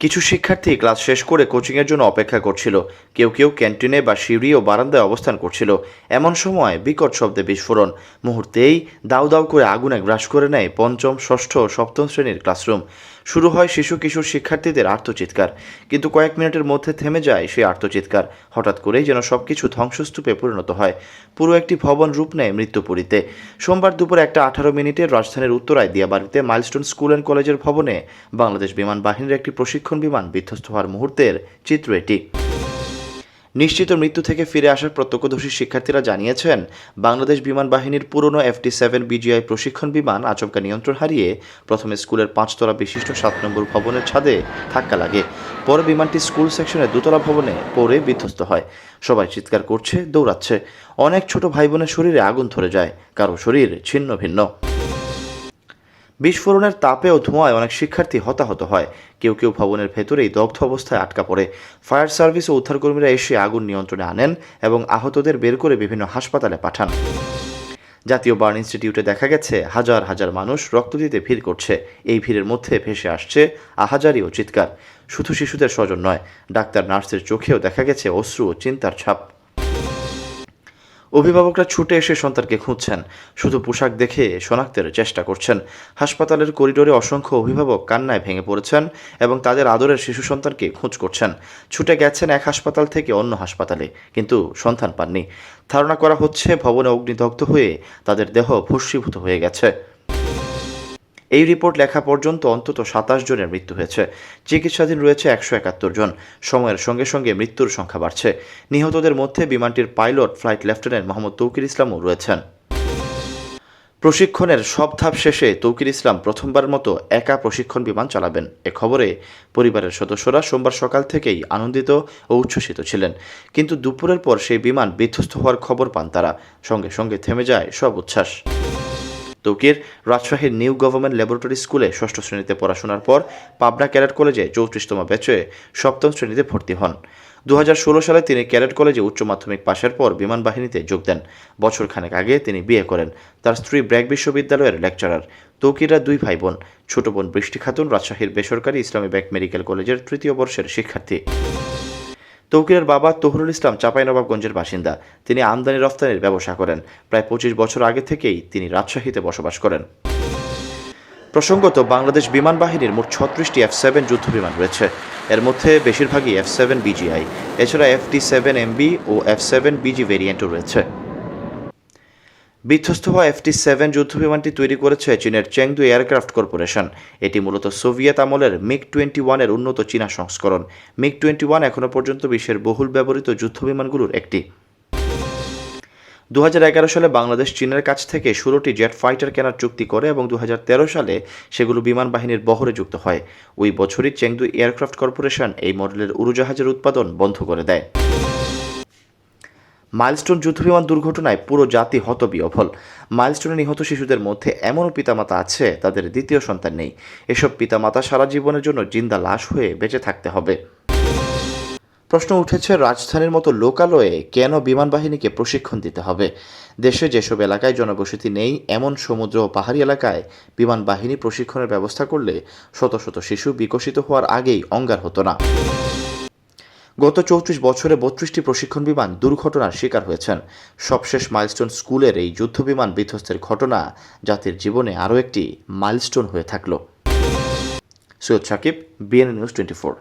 কিছু শিক্ষার্থী ক্লাস শেষ করে কোচিংয়ের জন্য অপেক্ষা করছিল। কেউ কেউ ক্যান্টিনে বা সিঁড়ি ও বারান্দায় অবস্থান করছিল। এমন সময় বিকট শব্দে বিস্ফোরণ। মুহূর্তেই দাউ দাউ করে আগুনে গ্রাস করে নেয় পঞ্চম, ষষ্ঠ ও সপ্তম শ্রেণির ক্লাসরুম। শুরু হয় শিশু কিশোর শিক্ষার্থীদের আর্তচিৎকার কিন্তু কয়েক মিনিটের মধ্যে থেমে যায় সেই আর্তচিৎকার হঠাৎ করেই যেন সবকিছু ধ্বংসস্তূপে পরিণত হয়। পুরো একটি ভবন রূপ নেয় মৃত্যুপুরীতে। সোমবার দুপুরে একটা আঠারো মিনিটে রাজধানীর উত্তরায় দিয়াবাড়িতে মাইলস্টোন স্কুল অ্যান্ড কলেজের ভবনে বাংলাদেশ বিমান বাহিনীর একটি প্রশিক্ষণ বিমান বিধ্বস্ত হওয়ার মুহূর্তের চিত্র এটি। নিশ্চিত মৃত্যু থেকে ফিরে আসার প্রত্যক্ষদর্শী শিক্ষার্থীরা জানিয়েছেন, বাংলাদেশ বিমান বাহিনীর পুরনো এফটি সেভেন বিজিআই প্রশিক্ষণ বিমান আচমকা নিয়ন্ত্রণ হারিয়ে প্রথমে স্কুলের পাঁচতলা বিশিষ্ট সাত নম্বর ভবনের ছাদে ধাক্কা লাগে। পরে বিমানটি স্কুল সেকশনের দোতলা ভবনে পড়ে বিধ্বস্ত হয়। সবাই চিৎকার করছে, দৌড়াচ্ছে। অনেক ছোট ভাই বোনের শরীরে আগুন ধরে যায়। কারও শরীর ছিন্ন ভিন্ন। বিস্ফোরণের তাপে ও ধোঁয়ায় অনেক শিক্ষার্থী হতাহত হয়। কেউ কেউ ভবনের ভেতরেই দগ্ধ অবস্থায় আটকা পড়ে। ফায়ার সার্ভিস ও উদ্ধারকর্মীরা এসে আগুন নিয়ন্ত্রণে আনেন এবং আহতদের বের করে বিভিন্ন হাসপাতালে পাঠান। জাতীয় বার্ন ইনস্টিটিউটে দেখা গেছে, হাজার হাজার মানুষ রক্ত দিতে ভিড় করছে। এই ভিড়ের মধ্যে ভেসে আসছে আহাজারি ও চিৎকার। শুধু শিশুদের স্বজন নয়, ডাক্তার, নার্সের চোখেও দেখা গেছে অশ্রু ও চিন্তার ছাপ। অভিভাবকরা ছুটে এসে সন্তানকে খুঁজছেন। শুধু পোশাক দেখে শনাক্তের চেষ্টা করছেন। হাসপাতালের করিডোরে অসংখ্য অভিভাবক কান্নায় ভেঙে পড়েছেন এবং তাদের আদরের শিশু সন্তানকে খোঁজ করছেন। ছুটে গেছেন এক হাসপাতাল থেকে অন্য হাসপাতালে, কিন্তু সন্তান পাননি। ধারণা করা হচ্ছে, ভবনে অগ্নিদগ্ধ হয়ে তাদের দেহ ভস্মীভূত হয়ে গেছে। এই রিপোর্ট লেখা পর্যন্ত অন্তত সাতাশ জনের মৃত্যু হয়েছে। চিকিৎসাধীন রয়েছে একশো একাত্তর জন। সময়ের সঙ্গে সঙ্গে মৃত্যুর সংখ্যা বাড়ছে। নিহতদের মধ্যে বিমানটির pilot, flight lieutenant Mohammad Tauqir ইসলামও রয়েছেন। প্রশিক্ষণের সব ধাপ শেষে তৌকির ইসলাম প্রথমবার মতো একা প্রশিক্ষণ বিমান চালাবেন। এ খবরে পরিবারের সদস্যরা সোমবার সকাল থেকেই আনন্দিত ও উচ্ছ্বসিত ছিলেন। কিন্তু দুপুরের পর সেই বিমান বিধ্বস্ত হওয়ার খবর পান তারা। সঙ্গে সঙ্গে থেমে যায় সব উচ্ছ্বাস। তৌকির রাজশাহীর নিউ গভর্নমেন্ট ল্যাবরেটরি স্কুলে ষষ্ঠ শ্রেণীতে পড়াশোনার পর পাবনা ক্যাডেট কলেজে চৌত্রিশতম ব্যাচে সপ্তম শ্রেণীতে ভর্তি হন। দু হাজার ষোলো সালে তিনি ক্যাডেট কলেজে উচ্চ মাধ্যমিক পাশের পর বিমান বাহিনীতে যোগ দেন। বছর খানেক আগে তিনি বিয়ে করেন। তার স্ত্রী ব্র্যাক বিশ্ববিদ্যালয়ের লেকচারার। তৌকিরা দুই ভাই বোন ছোট বোন বৃষ্টি খাতুন, রাজশাহীর বেসরকারি ইসলামী ব্যাংক মেডিকেল কলেজের তৃতীয় বর্ষের শিক্ষার্থী। তৌকিরের বাবা তহরুল ইসলাম চাঁপাইনবাবগঞ্জের বাসিন্দা। তিনি আমদানি রফতানির ব্যবসা করেন। প্রায় পঁচিশ বছর আগে থেকেই তিনি রাজশাহীতে বসবাস করেন। প্রসঙ্গত, বাংলাদেশ বিমান বাহিনীর মোট ছত্রিশটি এফ সেভেন যুদ্ধ বিমান রয়েছে। এর মধ্যে বেশিরভাগই এফ সেভেন বিজিআই। এছাড়া এফ টি সেভেন এমবি ও এফ সেভেন বিজি ভেরিয়েন্টও রয়েছে। বিধ্বস্ত হওয়া এফটি সেভেন যুদ্ধ বিমানটি তৈরি করেছে চীনের চেংদু এয়ারক্রাফট কর্পোরেশন। এটি মূলত সোভিয়েত আমলের মিগ টোয়েন্টি ওয়ানের উন্নত চীনা সংস্করণ। মিগ টোয়েন্টি ওয়ান এখনও পর্যন্ত বিশ্বের বহুল ব্যবহৃত যুদ্ধ বিমানগুলোর একটি। দু হাজার এগারো সালে বাংলাদেশ চীনের কাছ থেকে ষোলোটি জেট ফাইটার কেনার চুক্তি করে এবং দু হাজার তেরো সালে সেগুলো বিমান বাহিনীর বহরে যুক্ত হয়। ওই বছরই চেংদু এয়ারক্রাফট কর্পোরেশন এই মডেলের উড়োজাহাজের উৎপাদন বন্ধ করে দেয়। মাইলস্টোন যুদ্ধবিমান দুর্ঘটনায় পুরো জাতি হতবিহ্বল। মাইলস্টোনে নিহত শিশুদের মধ্যে এমনও পিতামাতা আছে, তাদের দ্বিতীয় সন্তান নেই। এসব পিতামাতা সারা জীবনের জন্য জিন্দা লাশ হয়ে বেঁচে থাকতে হবে। প্রশ্ন উঠেছে, রাজধানীর মতো লোকালয়ে কেন বিমান বাহিনীকে প্রশিক্ষণ দিতে হবে? দেশে যেসব এলাকায় জনবসতি নেই, এমন সমুদ্র ও পাহাড়ি এলাকায় বিমান বাহিনী প্রশিক্ষণের ব্যবস্থা করলে শত শত শিশু বিকশিত হওয়ার আগেই অঙ্গার হতো না। গত চৌত্রিশ বছরে বত্রিশটি প্রশিক্ষণ বিমান দুর্ঘটনার শিকার হয়েছেন। সবশেষ মাইলস্টোন স্কুলের এই যুদ্ধবিমান বিধ্বস্তের ঘটনা জাতির জীবনে আরও একটি মাইলস্টোন হয়ে থাকল। Syed Sakib BNA news twenty four